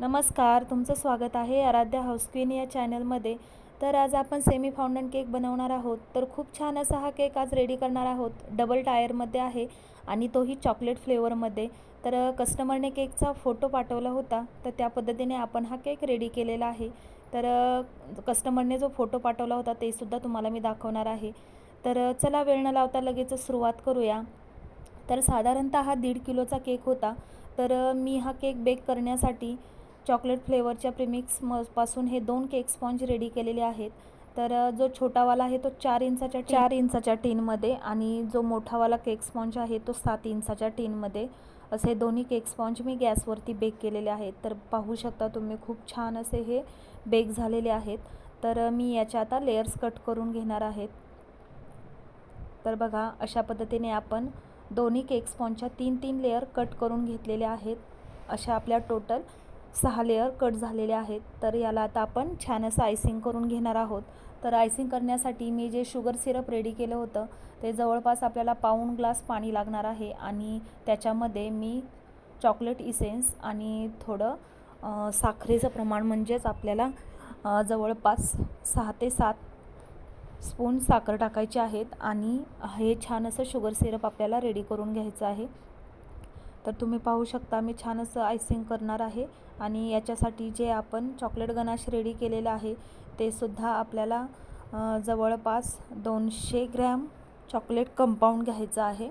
नमस्कार तुमचं स्वागत आहे आराध्या हाऊस क्वीन या चॅनलमध्ये. तर आज आपण सेमी फाउंडन केक बनवणार आहोत. तर खूप छान असा हा केक आज रेडी करणार आहोत. डबल टायरमध्ये आहे आणि तोही चॉकलेट फ्लेवरमध्ये तर कस्टमरने केकचा फोटो पाठवला होता. तर त्या पद्धतीने आपण हा केक रेडी केलेला आहे. तर कस्टमरने जो फोटो पाठवला होता तेसुद्धा तुम्हाला मी दाखवणार आहे. तर चला वेळ न लावता लगेच सुरुवात करूया. तर साधारणतः हा दीड किलोचा केक होता. तर मी हा केक बेक करण्यासाठी चॉकलेट फ्लेवरच्या प्रिमिक्स म पासून हे दोन केक स्पॉन्ज रेडी केलेले आहेत. तर जो छोटावाला आहे तो चार इंचाच्या चार इंचाच्या टीनमध्ये आणि जो मोठावाला केक स्पॉन्ज आहे तो सात इंचाच्या टीनमध्ये. असे दोन्ही केक स्पॉन्ज मी गॅसवरती बेक केलेले आहेत. तर पाहू शकता तुम्ही खूप छान असे हे बेक झालेले आहेत. तर मी याच्या आता लेयर्स कट करून घेणार आहेत. तर बघा अशा पद्धतीने आपण दोन्ही केक स्पॉन्जच्या तीन तीन लेअर कट करून घेतलेल्या आहेत. अशा आपल्या टोटल सहा लेअर कट झालेले आहेत. तर याला आता आपण छान असं आयसिंग करून घेणार आहोत. तर आयसिंग करण्यासाठी मी जे शुगर सिरप रेडी केलं होतं ते जवळपास आपल्याला पाऊण ग्लास पाणी लागणार आहे आणि त्याच्यामध्ये मी चॉकलेट इसेन्स आणि थोडं साखरेचं प्रमाण म्हणजेच आपल्याला जवळपास सहा ते सात स्पून साखर टाकायची आहेत आणि हे छान असं शुगर सिरप आपल्याला रेडी करून घ्यायचं आहे. तर तुम्ही पाहू शकता मी छान असं आयसिंग करणार आहे आणि याच्यासाठी जे आपण चॉकलेट गनाश रेडी केलेलं आहे ते सुद्धा आपल्याला जवळपास दोनशे ग्रॅम चॉकलेट कंपाऊंड घ्यायचं आहे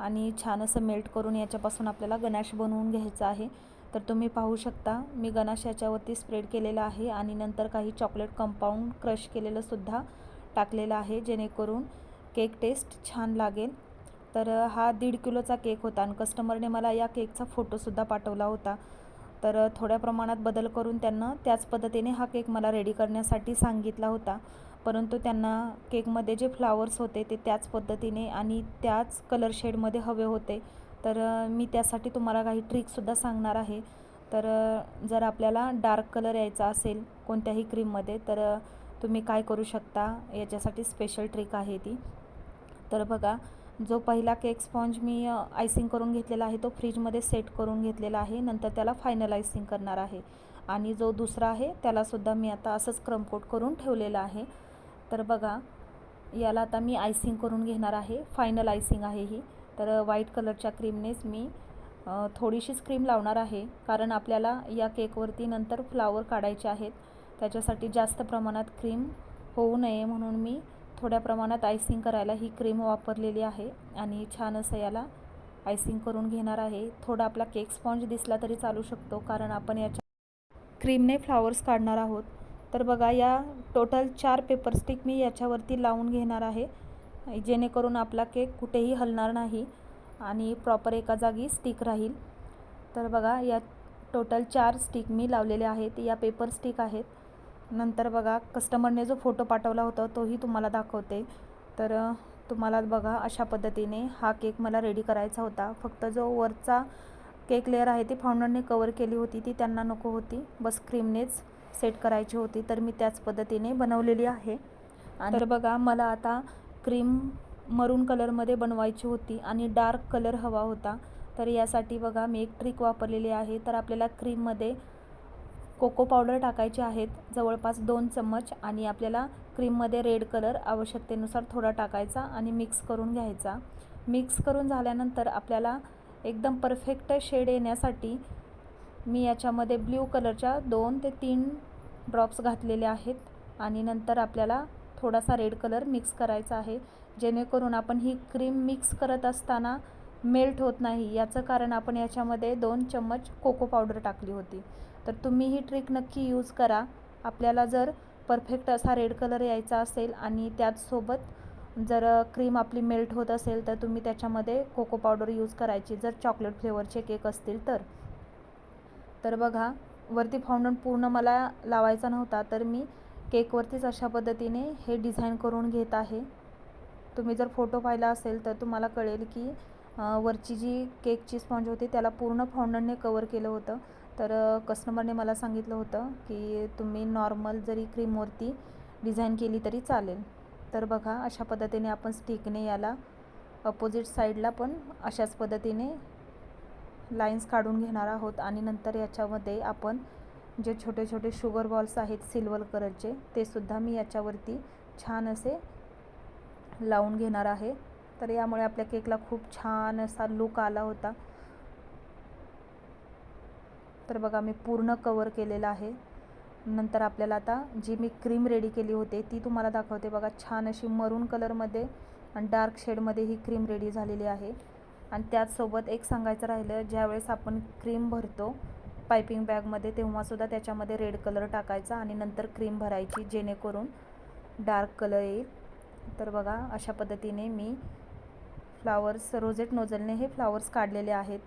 आणि छान असं मेल्ट करून याच्यापासून आपल्याला गनाश बनवून घ्यायचं आहे. तर तुम्ही पाहू शकता मी गनाश याच्यावरती स्प्रेड केलेला आहे आणि नंतर काही चॉकलेट कंपाऊंड क्रश केलेलं सुद्धा टाकलेलं आहे जेणेकरून केक टेस्ट छान लागेल. तर हा दीड किलोचा केक होता आणि कस्टमरने मला या केकचा फोटोसुद्धा पाठवला होता. तर थोड्या प्रमाणात बदल करून त्यांना त्याच पद्धतीने हा केक मला रेडी करण्यासाठी सांगितला होता. परंतु त्यांना केकमध्ये जे फ्लावर्स होते ते त्याच पद्धतीने आणि त्याच कलर शेडमध्ये हवे होते. तर मी त्यासाठी तुम्हाला काही ट्रिकसुद्धा सांगणार आहे. तर जर आपल्याला डार्क कलर यायचा असेल कोणत्याही क्रीममध्ये तर तुम्ही काय करू शकता? याच्यासाठी स्पेशल ट्रिक आहे ती. तर बघा जो पहिला केक स्पॉन्ज मी आयसिंग करून घेतलेला आहे तो फ्रीजमध्ये सेट करून घेतलेला आहे. नंतर त्याला फायनल आयसिंग करणार आहे. आणि जो दुसरा आहे त्यालासुद्धा मी आता असंच क्रमकोट करून ठेवलेला आहे. तर बघा याला आता मी आयसिंग करून घेणार आहे. फायनल आयसिंग आहे ही. तर व्हाईट कलरच्या क्रीमनेच मी थोडीशीच क्रीम लावणार आहे. कारण आपल्याला या केकवरती नंतर फ्लावर काढायचे आहेत. त्याच्यासाठी जास्त प्रमाणात क्रीम होऊ नये म्हणून मी थोड्या प्रमाणात आयसिंग करायला ही क्रीम वापरलेली आहे आणि छान असं याला आयसिंग करून घेणार आहे. थोडा आपला केक स्पॉन्ज दिसला तरी चालू शकतो कारण आपण याच्या क्रीमने फ्लावर्स काढणार आहोत. तर बघा या टोटल चार पेपर स्टिक मी याच्यावरती लावून घेणार आहे जेणेकरून आपला केक कुठेही हलणार नाही आणि प्रॉपर एका जागी स्टिक राहील. तर बघा या टोटल चार स्टिक मी लावलेले आहेत. या पेपर स्टिक आहेत. नंतर बघा कस्टमरने जो फोटो पाठवला होता तोही तुम्हाला दाखवते. तर तुम्हाला बघा अशा पद्धतीने हा केक मला रेडी करायचा होता. फक्त जो वरचा केक लेअर आहे ती फाउंडरने कवर केली होती ती त्यांना नको होती. बस क्रीमनेच सेट करायची होती. तर मी त्याच पद्धतीने बनवलेली आहे. तर बघा मला आता क्रीम मरून कलरमध्ये बनवायची होती आणि डार्क कलर हवा होता. तर यासाठी बघा मी एक ट्रिक वापरलेली आहे. तर आपल्याला क्रीममध्ये कोको पावडर टाकायचे आहेत. जवळपास दोन चम्मच आणि आपल्याला क्रीममध्ये रेड कलर आवश्यकतेनुसार थोडा टाकायचा आणि मिक्स करून घ्यायचा. मिक्स करून झाल्यानंतर आपल्याला एकदम परफेक्ट शेड येण्यासाठी मी याच्यामध्ये ब्ल्यू कलरच्या दोन ते तीन ड्रॉप्स घातलेले आहेत आणि नंतर आपल्याला थोडासा रेड कलर मिक्स करायचा आहे. जेणेकरून आपण ही क्रीम मिक्स करत असताना मेल्ट होत नाही. याचं कारण आपण याच्यामध्ये दोन चम्मच कोको पावडर टाकली होती. तर तुम्ही ही ट्रिक नक्की यूज करा. आपल्याला जर परफेक्ट असा रेड कलर यायचा असेल आणि त्याचसोबत जर क्रीम आपली मेल्ट होत असेल तर तुम्ही त्याच्यामध्ये कोको पावडर यूज करायची. जर चॉकलेट फ्लेवरचे केक असतील तर. तर बघा वरती फाउंडन पूर्ण मला लावायचा नव्हता तर मी केकवरतीच अशा पद्धतीने हे डिझाईन करून घेत आहे. तुम्ही जर फोटो पाहिला असेल तर तुम्हाला कळेल की वरची जी केकची स्पॉन्ज होती त्याला पूर्ण फाउंडनने कवर केलं होतं. तर कस्टमरने मला सांगितलं होतं की तुम्ही नॉर्मल जरी क्रीमवरती डिझाईन केली तरी चालेल. तर बघा अशा पद्धतीने आपण स्टिकने याला अपोजिट साईडला पण अशाच पद्धतीने लाईन्स काढून घेणार आहोत आणि नंतर याच्यामध्ये आपण जे छोटे छोटे शुगर बॉल्स आहेत सिल्वर कलरचे ते सुद्धा मी याच्यावरती छान असे लावून घेणार आहे. तर यामुळे आपल्या केकला खूप छान असा लुक आला होता. तर बघा मी पूर्ण कवर केलेलं आहे. नंतर आपल्याला आता जी मी क्रीम रेडी केली होती ती तुम्हाला दाखवते. बघा छान अशी मरून कलरमध्ये आणि डार्क शेडमध्ये ही क्रीम रेडी झालेली आहे. आणि त्याचसोबत एक सांगायचं राहिलं ज्यावेळेस आपण क्रीम भरतो पायपिंग बॅगमध्ये तेव्हासुद्धा त्याच्यामध्ये रेड कलर टाकायचा आणि नंतर क्रीम भरायची जेणेकरून डार्क कलर येईल. तर बघा अशा पद्धतीने मी फ्लावर्स रोजेट नोझलने हे फ्लावर्स काढलेले आहेत.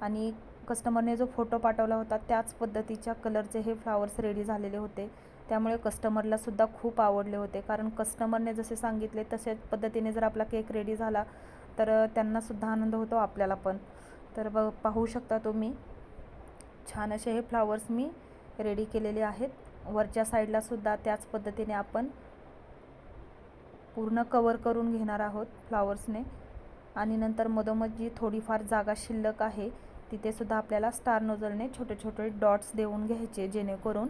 आणि कस्टमरने जो फोटो पाठवला होता त्याच पद्धतीच्या कलरचे हे फ्लावर्स रेडी झालेले होते. त्यामुळे कस्टमरलासुद्धा खूप आवडले होते. कारण कस्टमरने जसे सांगितले तशाच पद्धतीने जर आपला केक रेडी झाला तर त्यांनासुद्धा आनंद होतो आपल्याला पण. तर ब पाहू शकता तुम्ही. छान असे हे फ्लावर्स मी रेडी केलेले आहेत. वरच्या साईडलासुद्धा त्याच पद्धतीने आपण पूर्ण कवर करून घेणार आहोत फ्लावर्सने आणि नंतर मधोमध जी थोडीफार जागा शिल्लक आहे तिथे सुद्धा आपल्याला स्टार नोजलने छोटे छोटे डॉट्स देऊन घ्यायचे जेणेकरून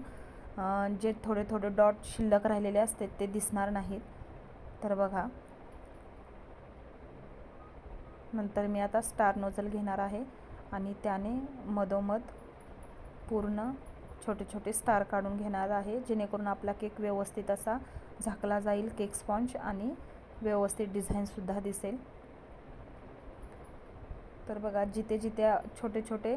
जे थोडे थोडे डॉट शिल्लक राहिलेले असते ते दिसणार नाहीत. तर बघा. नंतर मी आता स्टार नोजल घेणार आहे आणि त्याने मधोमध पूर्ण छोटे छोटे स्टार काढून घेणार आहे जेणेकरून आपला केक व्यवस्थित असा झाकला जाईल केक स्पॉन्ज आणि व्यवस्थित डिझाईनसुद्धा दिसेल. तर बघा जिथे जिथे छोटे छोटे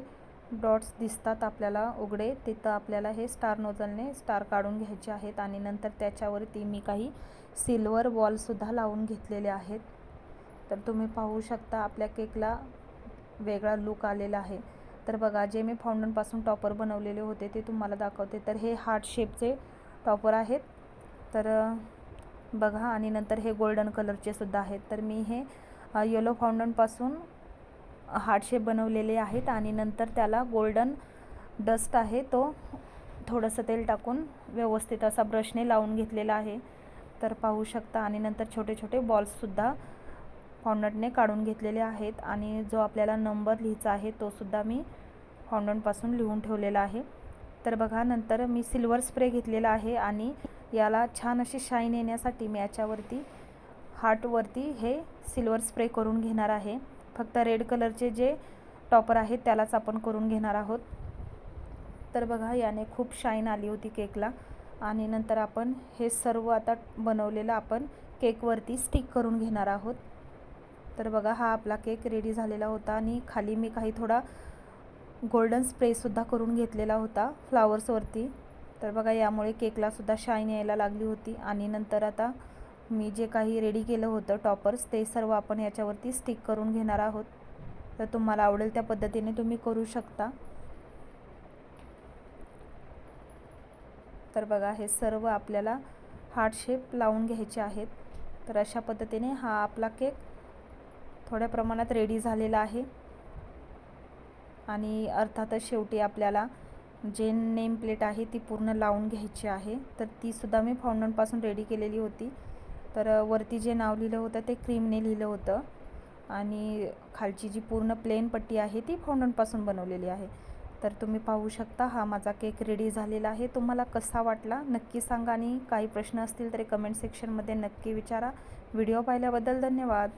डॉट्स दिसतात आपल्याला उघडे तिथं आपल्याला हे स्टार नोजलने स्टार काढून घ्यायचे आहेत आणि नंतर त्याच्यावरती मी काही सिल्वर बॉलसुद्धा लावून घेतलेले आहेत. तर तुम्ही पाहू शकता आपल्या केकला वेगळा लूक आलेला आहे. तर बघा जे मी फाउंडनपासून टॉपर बनवलेले होते ते तुम्हाला दाखवते. तर हे हार्ट शेपचे टॉपर आहेत. तर बघा आणि नंतर हे गोल्डन कलरचे सुद्धा आहेत. तर मी हे येलो फाउंडनपासून हार्ट शेप बनवलेले आहेत आणि नंतर त्याला गोल्डन डस्ट आहे तो थोडंसं तेल टाकून व्यवस्थित असा ब्रशने लावून घेतलेला आहे. तर पाहू शकता आणि नंतर छोटे छोटे बॉल्ससुद्धा फॉन्डंटने काढून घेतलेले आहेत आणि जो आपल्याला नंबर लिहायचा आहे तोसुद्धा मी फॉन्डंटपासून लिहून ठेवलेला आहे. तर बघा नंतर मी सिल्वर स्प्रे घेतलेला आहे आणि याला छान अशी शाईन येण्यासाठी मी याच्यावरती हार्टवरती हे सिल्वर स्प्रे करून घेणार आहे. फक्त रेड कलरचे जे टॉपर आहेत त्यालाच आपण करून घेणार आहोत. तर बघा याने खूप शाईन आली होती केकला. आणि नंतर आपण हे सर्व आता बनवलेलं आपण केकवरती स्टिक करून घेणार आहोत. तर बघा हा आपला केक रेडी झालेला होता आणि खाली मी काही थोडा गोल्डन स्प्रेसुद्धा करून घेतलेला होता फ्लावर्सवरती. तर बघा यामुळे केकलासुद्धा शाईन यायला लागली होती. आणि नंतर आता मी जे काही रेडी केलं होतं टॉपर्स ते सर्व आपण याच्यावरती स्टिक करून घेणार आहोत. तर तुम्हाला आवडेल त्या पद्धतीने तुम्ही करू शकता. तर बघा हे सर्व आपल्याला हार्ट शेप लावून घ्यायचे आहेत. तर अशा पद्धतीने हा आपला केक थोड्या प्रमाणात रेडी झालेला आहे. आणि अर्थातच शेवटी आपल्याला जे नेम प्लेट आहे ती पूर्ण लावून घ्यायची आहे. तर तीसुद्धा मी फाउंडनपासून रेडी केलेली होती. तर वरती जे नाव लिहिलं होतं ते क्रीमने लिहिलं होतं. आणि खालची जी पूर्ण प्लेन पट्टी आहे ती फाउंडनपासून बनवलेली आहे. तर तुम्ही पाहू शकता हा माझा केक रेडी झालेला आहे. तुम्हाला कसा वाटला नक्की सांगा आणि काही प्रश्न असतील तरी कमेंट सेक्शनमध्ये नक्की विचारा. व्हिडिओ पाहिल्याबद्दल धन्यवाद.